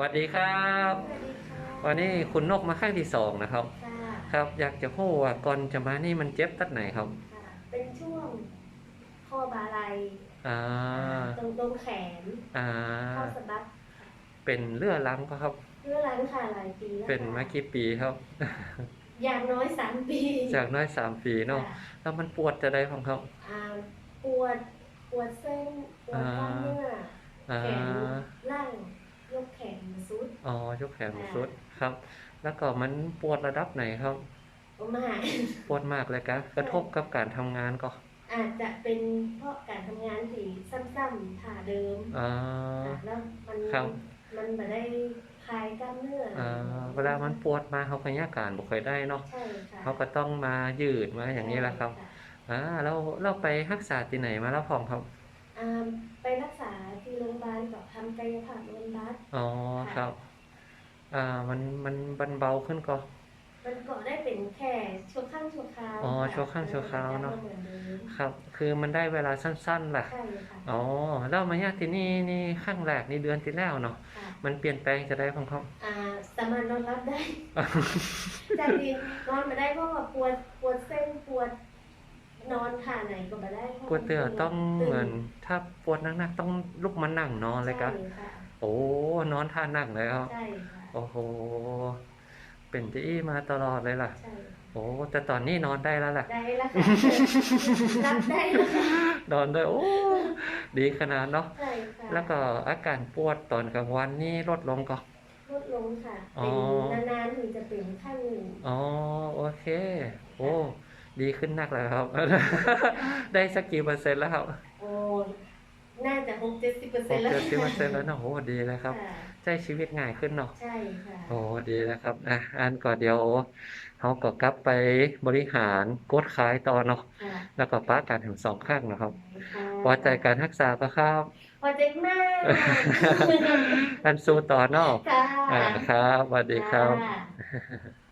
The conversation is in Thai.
สวัสดีครับสวัสดีค่ะวันนี้คุณนกมาข้างที่สองนะครับ ค่ะครับ อยากจะพูดว่าก่อนจะมานี่มันเจ็บตัดไหนครับ ค่ะ เป็นช่วงข้อบาไหลอ่า ตรงตรงแขนอ่าข้อสะบักเป็นเลือดล้างปะครับเพื่อร้านค่ะหลายปีแล้วเป็นค่ะมากี่ปีครับ อย่างน้อยสามปีจากน้อยสามปีเนาะ ค่ะแล้วมันปวดจะได้พังครับอ่าปวดปวดเส้นปวดกล้ามเนื้ออ่าแขนล่างยกแขนมาสุด อ๋อยกแขนสุดครับ แล้วก็มันปวดระดับไหนครับประมาณปวดมากเลยกะกระทบกับการทำงานก็ อาจจะเป็นเพราะการทำงานที่ซ้ำๆท่าเดิมอ่าค่ะแล้วมันครับมันมาได้คลายกล้ามเนื้อออ่าเวลามันปวดมาเขาก็ยาการบ่เคอยได้เนาะใช่ค่ะเขาก็ต้องมายืดมาอย่างนี้แหละครับใช่ะอ่าเราเราไปรักษาที่ไหนมาแล้วพองครับอ่าไปรักษาที่โรงพยาบาลกับทำกายภาพบำบัดอ๋อครับ อ่ามันมันบรรเบาขึ้นก็มันก็ได้เป็นแค่ชั่วข้างชั่วคราวอ๋อค่ะชั่วข้างชั่วคราวเนอะหมือนเดิมครับ คือมันได้เวลาสั้นๆแหละใช่ค่ะอ๋อแล้วมาญาติที่นี่นี่ข้างแรกนี่เดือนที่แล้วเนาะค่ะมันเปลี่ยนแปลงจะได้พองครับอ่าสามารถนอนรับได้จากที่นอนมาได้เพราะว่าปวดปวดเส้นปวดนอนท่าไหนก็มาได้พราะปวดเตือต้องตึเหมือนถ้าปวดหนักๆต้องลุกมานั่งนอนเลยครับใช่ค่ะโอ้นอนท่านั่งเลยครับใช่ค่ะ โอ้โห เป็นที่มาตลอดเลยล่ะ ใช่โอ้แต่ตอนนี้นอนได้แล้วล่ะ ได้แล้วค่ะรับได้แล้วค่ะนอนได้โอ้ดีขนาดเนาะ ใช่ค่ะแล้วก็อาการปวดตอนกลางวันนี่ลดลงก็ ลดลงค่ะอ๋อ เป็นนานๆถึงจะเป็นขั้นหนึ่งอ๋อโอเค โอ้ ดีขึ้นนักเลยครับ ได้สักกี่เปอร์เซ็นต์แล้วครับ โอ้ น่าจะหกเจ็ดสิบเปอร์หเซ็นกต์แล้วเจ็ดสิบเปอร์เซ็นต์แล้วเนาะโอ้ดีเลยครับค่ะใช้ชีวิตง่ายขึ้นเนาะ ใช่ค่ะ โอ้ดีนะครับอะอันก่อนเดียวเขาก็กลับไปบริหารกดขายต่อเนาะ ค่ะแล้วก็ป้าการถึงสองข้างนะครับ ค่ะพอใจการรักษาปะครับ พอใจมากอันสู้ต่อเนาะค่ะอ่าครับสวัสดีครับค่ะ